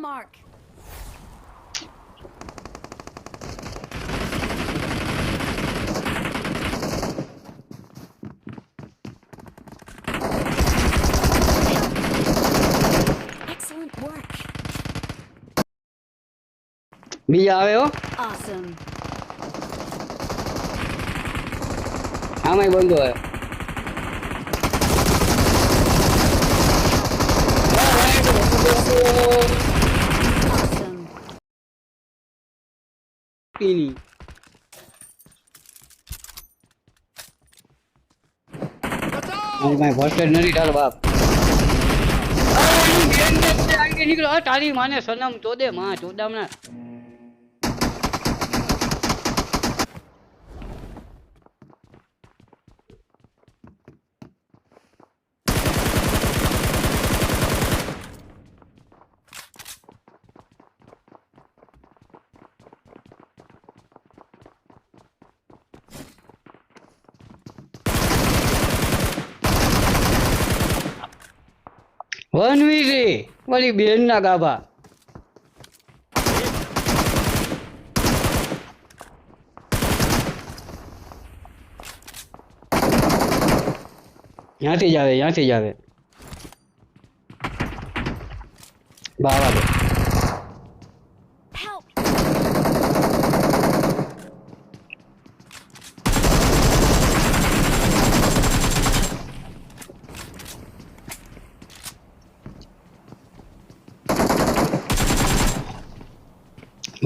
mark. Excellent work. બીજા આવ્યો Awesome. આમાંય બંધો આવ્યો ની મારી ભાઈ ફર્સ્ટ એડ નથી તારો બાપ. નીકળો. તારી માને સનમ ચોદે માં ના. વનવી છે. મારી બેન ના ગાભા. ત્યાંથી જ આવે ત્યાંથી જ આવે. બાવા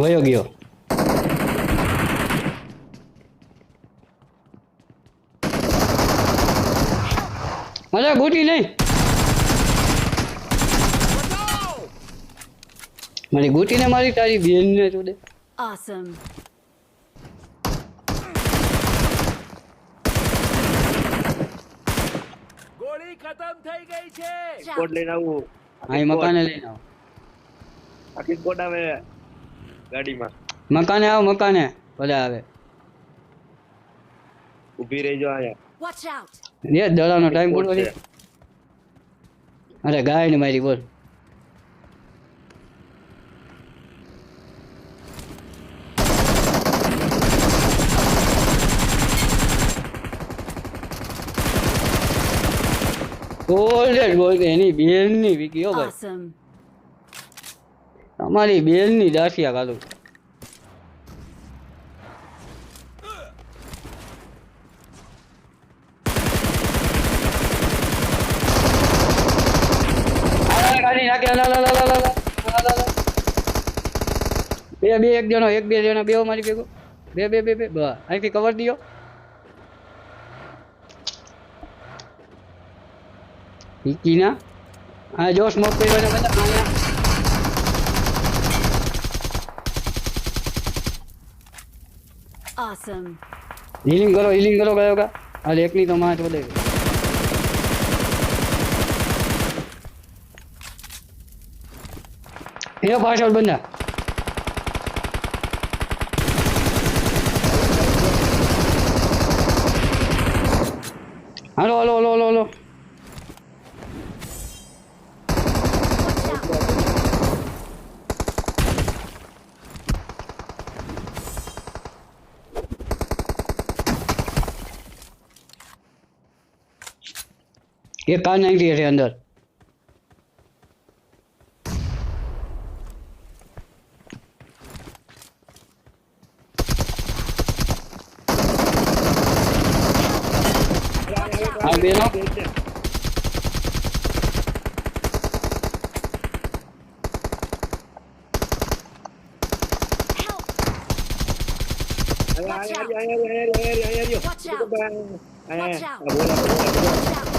વયો ગયો. મજા ગોટી નહીં મારી ગોટીને મારી તારી બેનને જોડે. Awesome. ગોળી ખતમ થઈ ગઈ છે. કોડ લઈને આવું. અહીં મકાને લઈને આવો. આખી કોડ આવે. ગાડીમાં. મકાને આવો મકાને. ભલે આવે. ઊભી રહેજો આયા વોચ આઉટ એ દડાનો ટાઈમ પૂરો કોડ છે. અરે ગાય ને મારી બોલ. બોલ દે બોલ એની બેનની વિકી ઓ ભાઈ તમારી અમારી બેલની દાસિયા કાઢું બે બે, એક જણો, એક, બે જણો બે મારી ભેગો. બે બે બે બે અહીંથી કવર દિયો. હિકીના હા જોશ મોકલી બધા. Awesome. करो करो गए होगा अरे एक नहीं तो मार बोले ये पास आउट बंदा हेलो हेलो ये कार नहीं दिए थे अंदर बेना Watch out! Watch out! Watch out!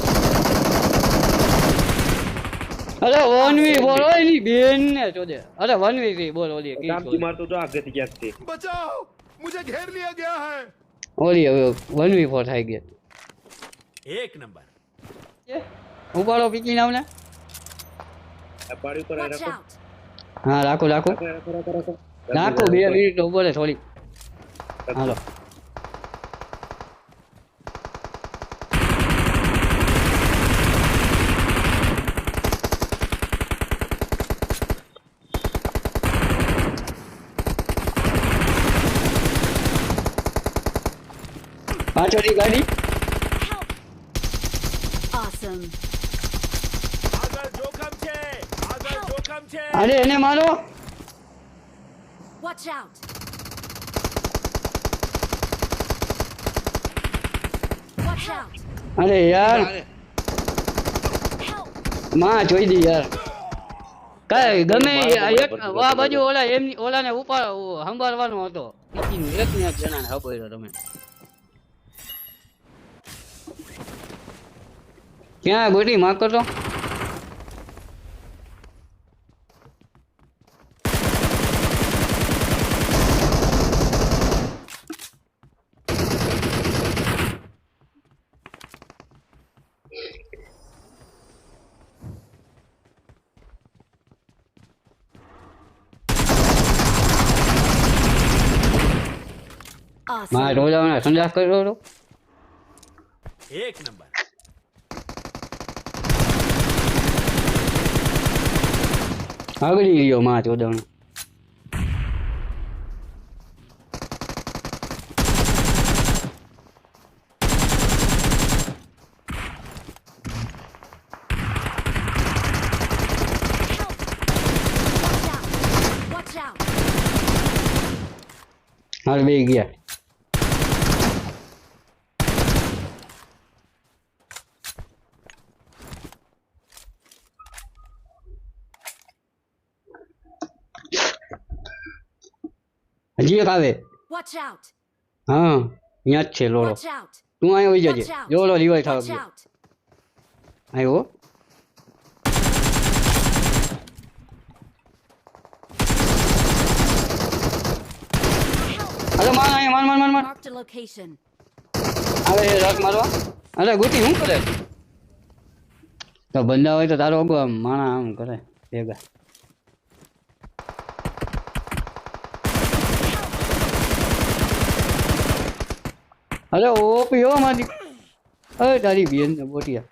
અરે વનવી બોલ ઓલી બેન ને ચોદે અરે વનવી ગઈ બોલ ઓલી કી કામ માર તો આગે થી ક્યાંકથી બચાઓ મુજે घेर लिया गया है ઓલી હવે વનવી ફોર થઈ ગયા એક નંબર. હું ઉપાડો પીકી નામ ને પાડી પર રાખો. હા રાખો રાખો. રાખો બે મિનિટ ઊભો રહે થોડી હાલો. પાછળની ગાડી Awesome. આગળ જોખમ છે આગળ જોખમ છે. અરે એને મારો. Watch out! Watch out! અરે યાર. માં જોઈ દી યાર. કઈ ગમે એક આ બાજુ ઓલા એમની ઓલાને ઉપાડ સંભાળવાનો હતો. એક ને એક જણાને હબોયરો તમે. ક્યાં ગોટી માફ કરતો મારા. રોજાવાના સંદાસ કર્યો હતો એક નંબર. આગળી ગયો માં ચોદાવણ Help! Watch out! Watch out! હાલ બે ગયા હજી આવે હા અહીંયા જ છે out! તું અહીંયા આવી જજે. ઓલો રિવાઈ થાવ Watch આવ્યો અરે માર અહીંયા માર માર માર માર. આવે રાત મારવા. અરે ગુટી શું કરે? તો બંદા હોય તો તારો અગો માણા આમ કરે ભેગા. અરે ઓ પીઓ મારી અરે તારી બેન ને બોટિયા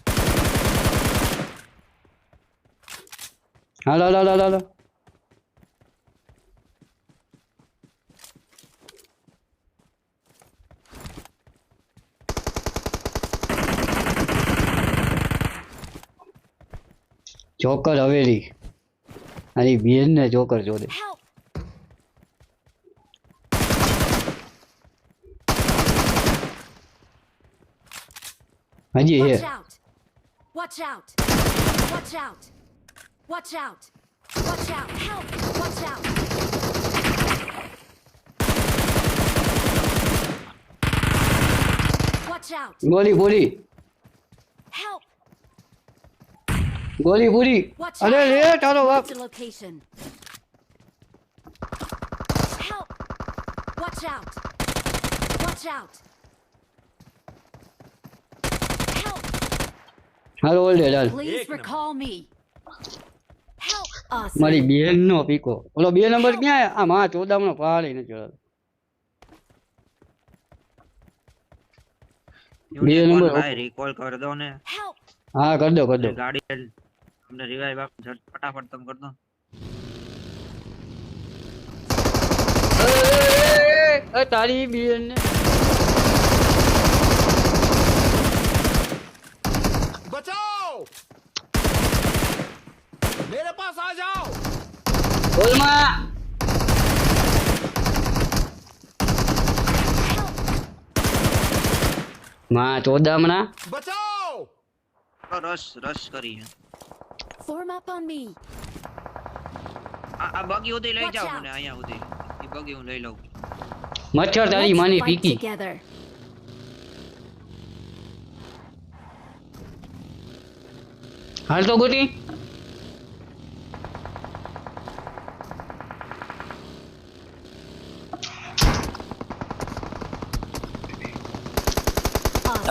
હાલો હાલો હાલો હાલો જોકર હવેલી આની બેન ને જોકર જોડે Найди, Watch є. out! Watch out! Watch out! Watch out! Watch out! Help! Watch out! Watch out! गोली गोली Help! गोली गोली Watch out! अरे रे टालो बाप Marked a location. Help! Watch out! Watch out! હાલો ઓલ me. Help! મારી બેન નો પીકો. ઓલો બે નંબર ક્યાં આ માં ચોદામ નો પહાડી નથી ચડતો બે નંબર ભાઈ રિકોલ કર દો ને. હા કર દો કર દો. ગાડી અમને રિવાઈવ આપ ફટાફટ તમ કર દો. એ, એ, તારી બેન ને मेरे पास आ जाओ બોલમાં માં ચોદામણા बचाओ તો રશ રશ કરી છે. Form up on me. આ આ બગી સુધી લઈ Watch જાઓ out. મને અહીંયા સુધી એ બગી હું લઈ લઉં મચ્છર તારી Let's માની fight પીકી together. હાલ તો ગોટી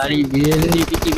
તારી બેનની પીકી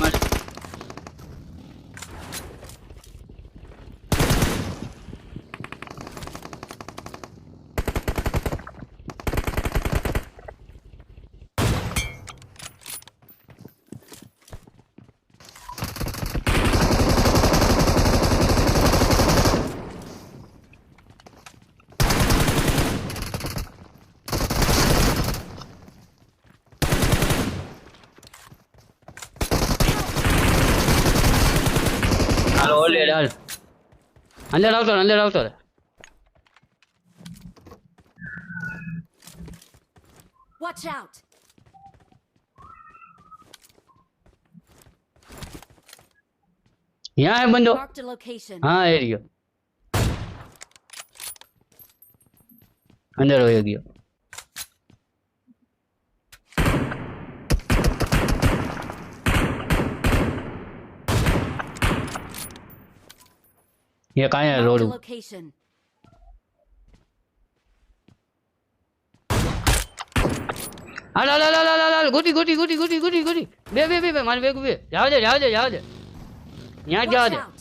Watch out. Yeah, है बंदो हाँ एरियो अंदर हो गया એ રહ્યો અંદર વયો ગયો એ કાંઈ Marked a રોડ location. હાલ હાલ હાલ હાલ હાલ હાલ ગોટી ગોટી ગોટી ગોટી ગોટી ગોટી બે બે બે બે મારે ભેગું બે જાવ દે જાવ દે જાવ દે ત્યાં જ જાવ Watch દે out! Help!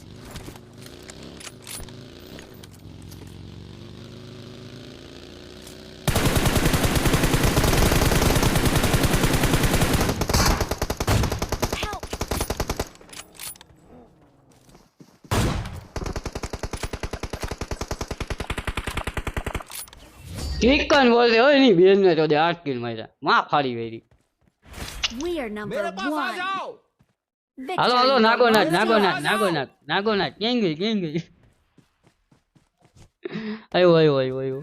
ચિકન બોલતે હોયની બેન ને તો દે આઠ કિલ માર્યા. માં ફાડી વેરી. હાલો હાલો નાગોનાથ નાગોનાથ નાગોનાથ નાગોનાથ કેમ ગઈ કેમ ગઈ? આવ્યો આવ્યો આવ્યો આવ્યો